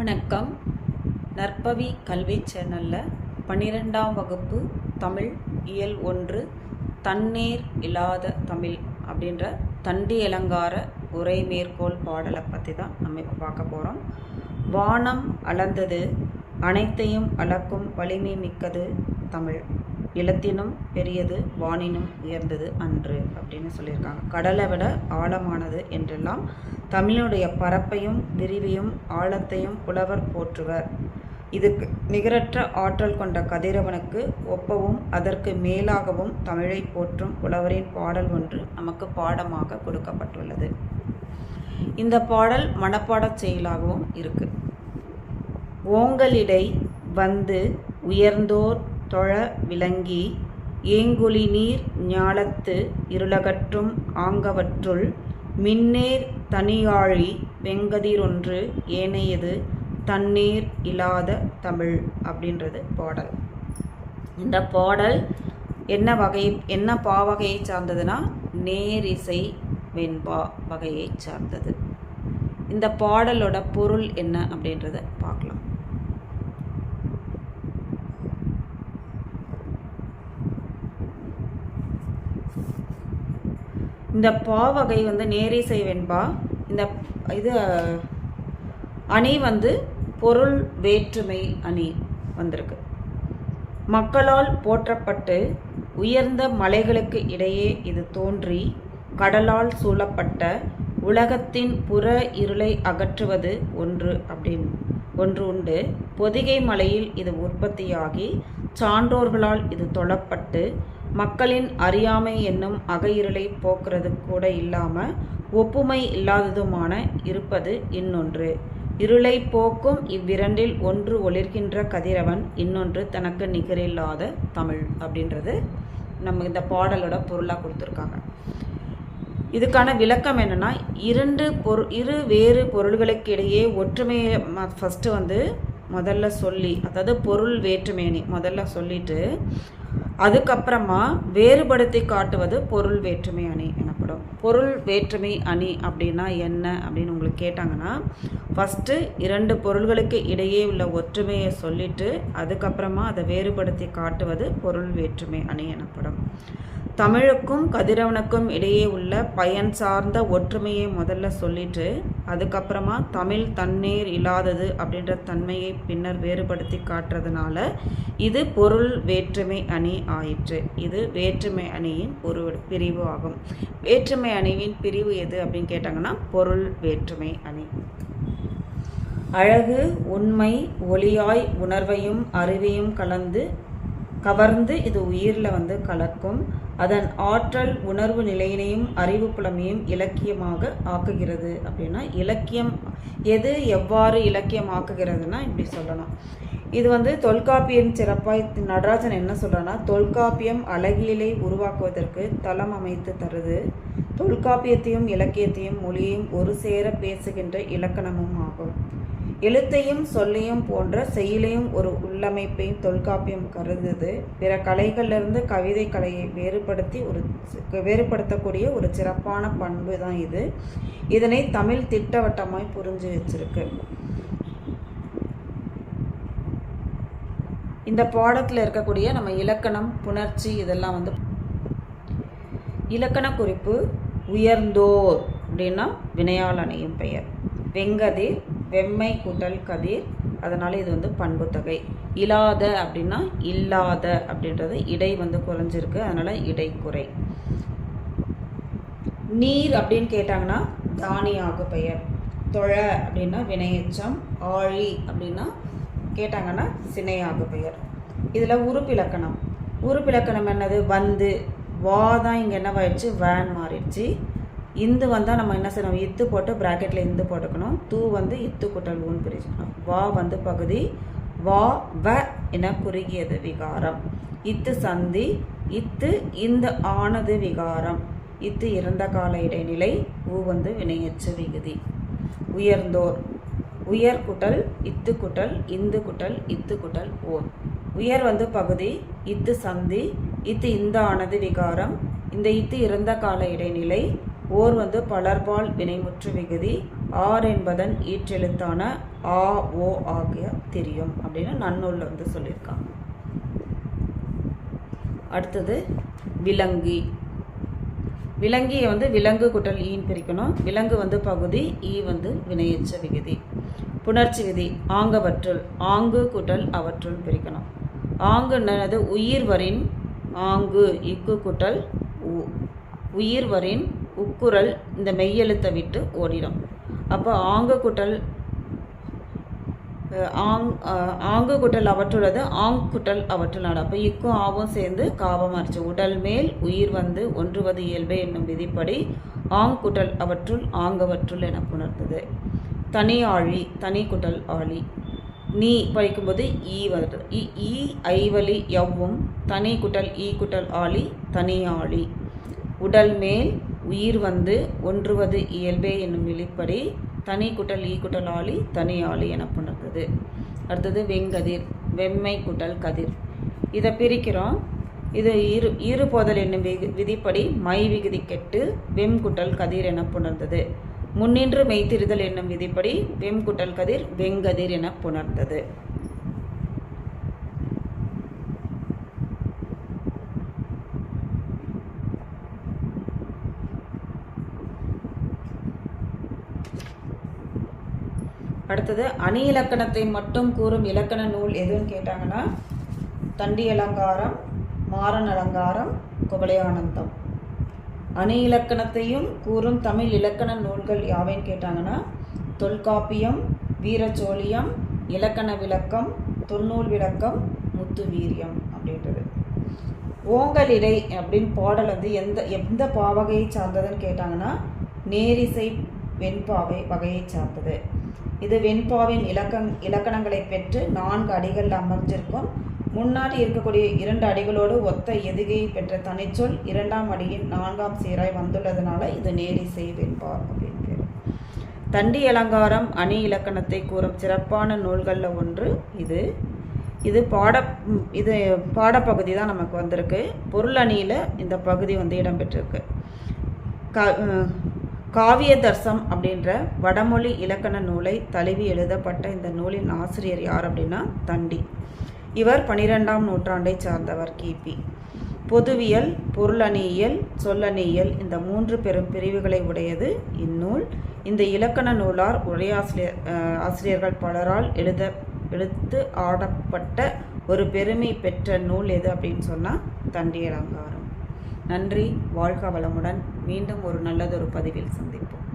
வணக்கம். நற்பவி கல்வி சேனலில் பன்னிரெண்டாம் வகுப்பு தமிழ் இயல் ஒன்று தண்ணீர் இல்லாத தமிழ் அப்படின்ற தண்டி அலங்கார உரை மேற்கோள் பாடலை பற்றி தான் நம்ம இப்போ பார்க்க போகிறோம் வானம் அளந்தது அனைத்தையும் அளக்கும் வலிமை மிக்கது தமிழ். நிலத்தினும் பெரியது வானினும் உயர்ந்தது அன்று அப்படின்னு சொல்லியிருக்காங்க. கடலை விட ஆழமானது என்றெல்லாம் தமிழுடைய பரப்பையும் விரிவையும் ஆழத்தையும் புலவர் போற்றுவர். இதுக்கு நிகரற்ற ஆற்றல் கொண்ட கதிரவனுக்கு ஒப்பவும் அதற்கு மேலாகவும் தமிழை போற்றும் புலவரின் பாடல் ஒன்று நமக்கு பாடமாக கொடுக்கப்பட்டுள்ளது. இந்த பாடல் மனப்பாடச் செயலாகவும் இருக்கு. ஓங்கலிடை வந்து உயர்ந்தோர் தொழ விளங்கி ஏங்குழி நீர் ஞாலத்து இருளகற்றும் ஆங்கவற்றுள் மின்னேர் தனியாழி வெங்கதிரொன்று ஏனையது தண்ணீர் இல்லாத தமிழ் அப்படின்றது பாடல். இந்த பாடல் என்ன வகை என்ன பாவகையை சார்ந்ததுன்னா நேரிசை வெண்பா வகையை சார்ந்தது. இந்த பாடலோட பொருள் என்ன அப்படின்றத பார்க்கலாம். இந்த பாவகை வந்து நேரிசை வெண்பா இந்த இது அணி வந்து பொருள் வேற்றுமை அணி வந்திருக்கு. மக்களால் போற்றப்பட்டு உயர்ந்த மலைகளுக்கு இடையே இது தோன்றி கடலால் சூழப்பட்ட உலகத்தின் புற இருளை அகற்றுவது ஒன்று அப்படின்னு ஒன்று உண்டு. பொதிகை மலையில் இது உற்பத்தியாகி சான்றோர்களால் இது தொழப்பட்டு மக்களின் அறியாமை என்னும் அகையிருளை போக்குறது கூட இல்லாமல் ஒப்புமை இல்லாததுமான இருப்பது இன்னொன்று. இருளை போக்கும் இவ்விரண்டில் ஒன்று ஒளிர்கின்ற கதிரவன் இன்னொன்று தனக்கு நிகரில்லாத தமிழ் அப்படின்றது நம்ம இந்த பாடலோட பொருளாக கொடுத்துருக்காங்க. இதுக்கான விளக்கம் என்னென்னா இரண்டு பொரு இரு வேறு பொருள்களுக்கு இடையே ஒற்றுமையை ஃபஸ்ட்டு வந்து முதல்ல சொல்லி அதாவது பொருள் வேற்றுமையணி முதல்ல சொல்லிட்டு அதுக்கப்புறமா வேறுபடுத்தி காட்டுவது பொருள் வேற்றுமை அணி எனப்படும். பொருள் வேற்றுமை அணி அப்படின்னா என்ன அப்படின்னு உங்களுக்கு கேட்டாங்கன்னா ஃபஸ்ட்டு இரண்டு பொருள்களுக்கு இடையே உள்ள ஒற்றுமையை சொல்லிட்டு அதுக்கப்புறமா அதை வேறுபடுத்தி காட்டுவது பொருள் வேற்றுமை அணி எனப்படும். தமிழுக்கும் கதிரவனுக்கும் இடையே உள்ள பயன் சார்ந்த ஒற்றுமையை முதல்ல சொல்லிட்டு அதுக்கப்புறமா தமிழ் தண்ணீர் இல்லாதது அப்படின்ற தன்மையை பின்னர் வேறுபடுத்தி காட்டுறதுனால இது பொருள் வேற்றுமை அணி ஆயிற்று. இது வேற்றுமை அணியின் ஒரு பிரிவு ஆகும். வேற்றுமை அணியின் பிரிவு எது அப்படின்னு கேட்டாங்கன்னா பொருள் வேற்றுமை அணி. அழகு உண்மை ஒளியாய் உணர்வையும் அறிவையும் கலந்து கவர்ந்து இது உயிரில் வந்து கலக்கும். அதன் ஆற்றல் உணர்வு நிலையினையும் அறிவு புலமையும் இலக்கியமாக ஆக்குகிறது. அப்படின்னா இலக்கியம் எது எவ்வாறு இலக்கியம் ஆக்குகிறதுனா இப்படி சொல்லணும் இது வந்து தொல்காப்பியம் சிறப்பாய் நடராஜன் என்ன சொல்கிறான்னா தொல்காப்பியம் அழகியலை உருவாக்குவதற்கு தளம் அமைத்து தருது. தொல்காப்பியத்தையும் இலக்கியத்தையும் மொழியையும் ஒரு சேர பேசுகின்ற இலக்கணமும் ஆகும். எழுத்தையும் சொல்லையும் போன்ற செயலையும் ஒரு உள்ளமைப்பையும் தொல்காப்பியம் கருதுது. பிற கலைகளிலிருந்து கவிதை கலையை வேறுபடுத்தி ஒரு வேறுபடுத்தக்கூடிய ஒரு சிறப்பான பண்பு தான் இது. இதனை தமிழ் திட்டவட்டமாய் புரிஞ்சு வச்சிருக்கு. இந்த பாடத்தில் இருக்கக்கூடிய நம்ம இலக்கணம் புணர்ச்சி இதெல்லாம் வந்து இலக்கண குறிப்பு உயர்ந்தோர் அப்படின்னா வினையாளனையும் பெயர். வெங்கதிர் வெம்மை கூட்டல் கதிர். அதனால் இது வந்து பண்புத்தொகை. இல்லாத அப்படின்னா இல்லாத அப்படின்றது இடை வந்து குறைஞ்சிருக்கு. அதனால் இடை குறை நீர் அப்படின்னு கேட்டாங்கன்னா தானியாக பெயர். தொழ அப்படின்னா வினையச்சம். ஆழி அப்படின்னா கேட்டாங்கன்னா சினையாக பெயர். இதில் உறுப்பிலக்கணம். உறுப்பிலக்கணம் என்னது? வந்து. வா தான் இங்கே என்னவாயிடுச்சு? வேன் மாறிடுச்சு. இந்து வந்தால் நம்ம என்ன செய்யணும்? இத்து போட்டு ப்ராக்கெட்டில் இந்து போட்டுக்கணும். தூ வந்து இத்து குட்டல் ஊன் பிரிச்சுக்கணும். வா வந்து பகுதி வா வ என குறுகியது விகாரம். இத்து சந்தி இத்து இந்த ஆனது விகாரம். இத்து இறந்த கால இடைநிலை ஊ வந்து வினையச்ச விகுதி. உயர்ந்தோர் உயர் குட்டல் இத்து குட்டல் இந்து குட்டல் இத்து குட்டல் ஓர். உயர் வந்து பகுதி இத்து சந்தி இத்து இந்த ஆனது விகாரம். இந்த இத்து இறந்த கால இடைநிலை ஓர் வந்து பலர்பால் வினைமுற்று விகுதி ஆர் என்பதன் ஈற்றெழுத்தான ஆ ஓ ஆகிய தெரியும் அப்படின்னு நன்னூலில் வந்து சொல்லியிருக்காங்க. அடுத்தது விலங்கி. விலங்கியை வந்து விலங்கு குட்டல் ஈன்னு பிரிக்கணும். விலங்கு வந்து பகுதி ஈ வந்து வினையச்ச விகுதி. புணர்ச்சி விதி ஆங்கவற்றுள் ஆங்கு குட்டல் அவற்றுள் பிரிக்கணும். ஆங்குன்னது உயிர்வரின் ஆங்கு இக்கு குட்டல் உ. உயிர்வரின் உக்குரல் இந்த மெய்யெழுத்தை விட்டு ஓடிடும். அப்போ ஆங்கு குட்டல் ஆங் ஆங்கு குட்டல் அவற்றுள்ளது ஆங் குட்டல் அவற்றுள் நாடு அப்போ இக்கும் ஆவும் சேர்ந்து காவம் அரிச்சு உடல் மேல் உயிர் வந்து ஒன்றுவது இயல்பே என்னும் விதிப்படி ஆங் குட்டல் அவற்றுள் ஆங்கவற்றுள் என புணர்ந்தது. தனி ஆழி தனி குட்டல் ஆழி. நீ படிக்கும்போது ஈ வருது இ ஈ ஐவலி எவ்வும் தனி குட்டல் ஈ குட்டல் ஆழி தனி ஆழி. உடல் மேல் உயிர் வந்து ஒன்றுவது இயல்பே என்னும் விழிப்படி தனி குட்டல் ஈ குட்டல் ஆளி தனி ஆளி என புணர்ந்தது. அடுத்தது வெங்கதிர் வெம்மை குட்டல் கதிர். இதை பிரிக்கிறோம். இது இரு ஈறுபோதல் என்னும் விகு விதிப்படி மை விகுதி கெட்டு வெம் குட்டல் கதிர் என புணர்ந்தது. முன்னின்று மெய்த்திருதல் என்னும் விதிப்படி வெம் குட்டல் கதிர் வெங்கதிர் என புணர்ந்தது. அடுத்தது அணி இலக்கணத்தை மட்டும் கூறும் இலக்கண நூல் எதுன்னு கேட்டாங்கன்னா தண்டி அலங்காரம் மாறன் அலங்காரம் குபலையானந்தம் அணி இலக்கணத்தையும் கூறும் தமிழ் இலக்கண நூல்கள் யாவைன்னு கேட்டாங்கன்னா தொல்காப்பியம் வீரச்சோழியம் இலக்கண விளக்கம் தொன்னூல் விளக்கம் முத்து வீரியம் அப்படின்றது. ஓங்கலிடை அப்படின்னு பாடல் வந்து எந்த எந்த பாவகையை சார்ந்ததுன்னு கேட்டாங்கன்னா நேரிசை வெண்பாவை வகையை சார்ந்தது. இது வெண்பாவின் இலக்கங் இலக்கணங்களை பெற்று நான்கு அடிகள் அமர்ந்திருக்கும். முன்னாடி இருக்கக்கூடிய இரண்டு அடிகளோடு ஒத்த எதுகையை பெற்ற தனிச்சொல் இரண்டாம் அடியின் நான்காம் சீராய் வந்துள்ளதுனால இது நேரிசை வெண்பா அப்படின்னு பேர். தண்டி அலங்காரம் அணி இலக்கணத்தை கூறும் சிறப்பான நூல்களில் ஒன்று இது. இது பாட இது பாடப்பகுதி தான் நமக்கு வந்திருக்கு. பொருள் அணியில் இந்த பகுதி வந்து இடம்பெற்றிருக்கு. க காவிய தர்சம் அப்படின்ற வடமொழி இலக்கண நூலை தழுவி எழுதப்பட்ட இந்த நூலின் ஆசிரியர் யார் அப்படின்னா தண்டி. இவர் பனிரெண்டாம் நூற்றாண்டை சார்ந்தவர் கிபி பொதுவியல் பொருளணியியல் சொல்லணியியல் இந்த மூன்று பெரும் பிரிவுகளை உடையது இந்நூல். இந்த இலக்கண நூலார் உரையாசிரியர் ஆசிரியர்கள் பலரால் எழுத எழுத்து ஆடப்பட்ட ஒரு பெருமை பெற்ற நூல் எது அப்படின்னு சொன்னால் தண்டி அலங்காரம் நன்றி வாழ்க வளமுடன் மீண்டும் ஒரு நல்லதொரு பதிவில் சந்திப்போம்.